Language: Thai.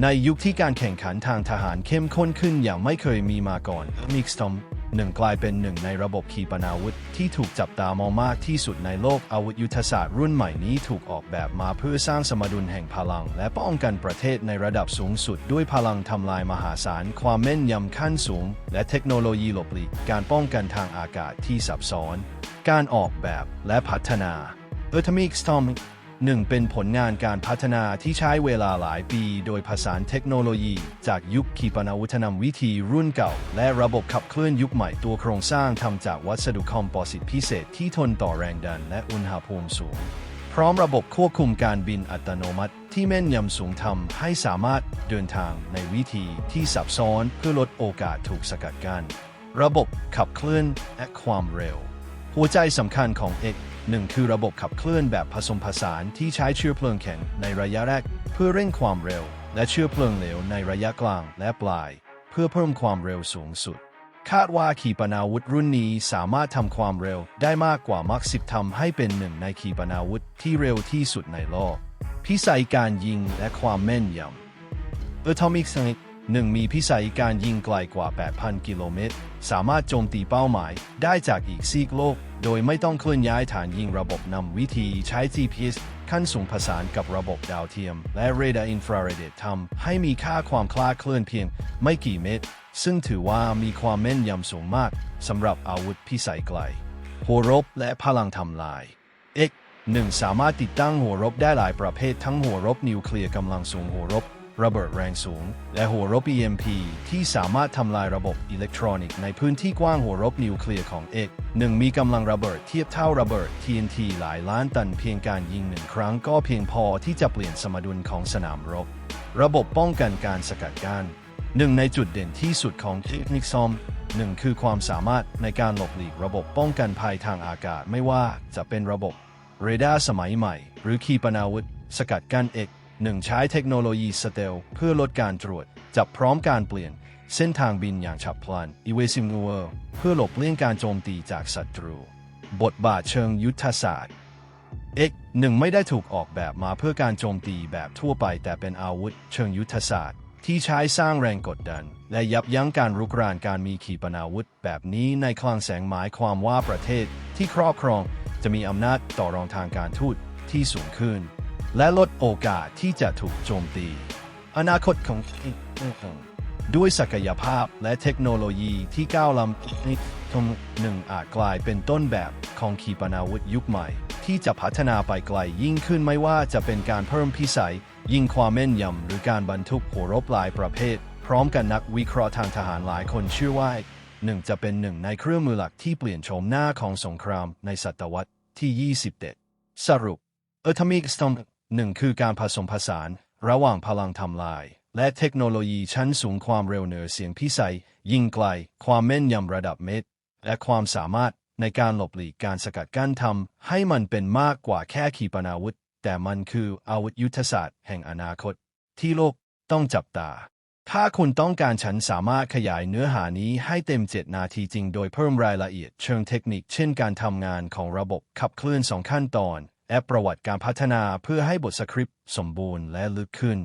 ในยุคที่การแข่งขันทางทหารเข้มข้นขึ้นอย่างไม่เคยมีมาก่อนมิกซ์ทอมหนึ่งกลายเป็นหนึ่งในระบบขีปนาวุธที่ถูกจับตามองมากที่สุดในโลกอาวุธยุทธศาสตร์รุ่นใหม่นี้ถูกออกแบบมาเพื่อสร้างสมดุลแห่งพลัง และป้องกันประเทศในระดับสูงสุด ด้วยพลังทำลายมหาศาล ความแม่นยำขั้นสูง และเทคโนโลยีหลบหลีกการป้องกันทางอากาศที่ซับซ้อน การออกแบบและพัฒนาเออร์ทมิกสตอม 1. เป็นผลงานการพัฒนาที่ใช้เวลาหลายปี โดยผสานเทคโนโลยี จากยุคขีปนาวุธนำวิธีรุ่นเก่า และระบบขับเคลื่อนยุคใหม่ตัวโครงสร้างทำจากวัสดุคอมโพสิตพิเศษที่ทนต่อแรงดันและอุณหภูมิสูง พร้อมระบบควบคุมการบินอัตโนมัติ ที่แม่นยำสูงทำให้สามารถเดินทางในวิธีที่ซับซ้อนเพื่อลดโอกาสถูกสกัดกัน้นระบบขับเคลื่อนและความเร็ว หัวใจสำคัญของ X 1 คือระบบขับเคลื่อนแบบผสมผสานที่ใช้เชื้อเพลิงแข็งในระยะแรก เพื่อเร่งความเร็ว และเชื้อเพลิงเหลวในระยะกลางและปลาย เพื่อเพิ่มความเร็วสูงสุด คาดว่าขีปนาวุธรุ่นนี้สามารถทำความเร็วได้มากกว่ามักสิบทำให้เป็นหนึ่งในขีปนาวุธที่เร็วที่สุดในโลก พิสัยการยิงและความแม่นยำ Atomic Sonic หนึ่งมีพิสัยการยิงไกลกว่า 8,000 กิโลเมตร สามารถโจมตีเป้าหมาย ได้จากอีกซีกโลก โดยไม่ต้องเคลื่อนย้ายฐานยิงระบบนำวิธีใช้ GPS ขั้นสูงผสานกับระบบดาวเทียม และเรดาร์อินฟราเรดทำให้มีค่าความคลาดเคลื่อนเพียง ไม่กี่เมตร ซึ่งถือว่ามีความแม่นยำสูงมากสำหรับอาวุธพิสัยไกล หัวรบและพลังทำลาย X 1 สามารถติดตั้งหัวรบได้หลายประเภททั้งหัวรบนิวเคลียร์กำลังสูงหัวรบ ระเบิดแรงสูง และหัวรบ EMP ที่สามารถทำลายระบบอิเล็กทรอนิกส์ในพื้นที่กว้างหัวรบนิวเคลียร์ของเอกหนึ่งมีกำลังระเบิดเทียบเท่าระเบิด TNT หลายล้านตันเพียงการยิงหนึ่งครั้งก็เพียงพอที่จะเปลี่ยนสมดุลของสนามรบ ระบบป้องกันการสกัดกั้นหนึ่งในจุดเด่นที่สุดของเทคนิคซอมหนึ่งคือความสามารถในการหลบหลีกระบบป้องกันภัยทางอากาศไม่ว่าจะเป็นระบบเรดาร์สมัยใหม่ หรือขีปนาวุธ สกัดกั้นเอก หนึ่งใช้เทคโนโลยีสเตลเพื่อลดการตรวจ จับพร้อมการเปลี่ยน เส้นทางบินอย่างฉับพลัน evasive maneuver เพื่อหลบเลี่ยงการโจมตีจากศัตรู บทบาทเชิงยุทธศาสตร์ X หนึ่งไม่ได้ถูกออกแบบมาเพื่อการโจมตีแบบทั่วไป แต่เป็นอาวุธ เชิงยุทธศาสตร์ ที่ใช้สร้างแรงกดดัน และยับยั้งการรุกรานการมีขีปนาวุธ แบบนี้ในคลังแสงหมายความว่าประเทศที่ครอบครอง จะมีอำนาจต่อรองทางการทูตที่สูงขึ้น และลดโอกาสที่จะถูกโจมตี อนาคตของด้วยศักยภาพและเทคโนโลยีที่ก้าวล้ำทงหนึ่งอาจกลายเป็นต้นแบบของขีปนาวุธยุคใหม่ ที่จะพัฒนาไปไกลยิ่งขึ้นไม่ว่าจะเป็นการเพิ่มพิสัย ยิงความแม่นยำหรือการบรรทุกหัวรบหลายประเภท พร้อมกันนักวิเคราะห์ทางทหารหลายคนเชื่อว่าหนึ่งจะเป็นหนึ่งในเครื่องมือหลักที่เปลี่ยนโฉมหน้าของสงครามในศตวรรษที่ 21 สรุป Atomic Storm หนึ่งคือการผสมผสานระหว่างพลังทำลาย และเทคโนโลยีชั้นสูงความเร็วเหนือเสียงพิสัย ยิงไกล ความแม่นยำระดับเมตร และความสามารถในการหลบหลีกการสกัดกั้นทำให้มันเป็นมากกว่าแค่ขีปนาวุธ แต่มันคืออาวุธยุทธศาสตร์แห่งอนาคต ที่โลกต้องจับตา ถ้าคุณต้องการฉันสามารถขยายเนื้อหานี้ให้เต็ม 7 นาทีจริง โดยเพิ่มรายละเอียดเชิงเทคนิค เช่นการทำงานของระบบขับเคลื่อนสองขั้นตอน และประวัติการพัฒนาเพื่อให้บทสคริปต์สมบูรณ์และลึกขึ้น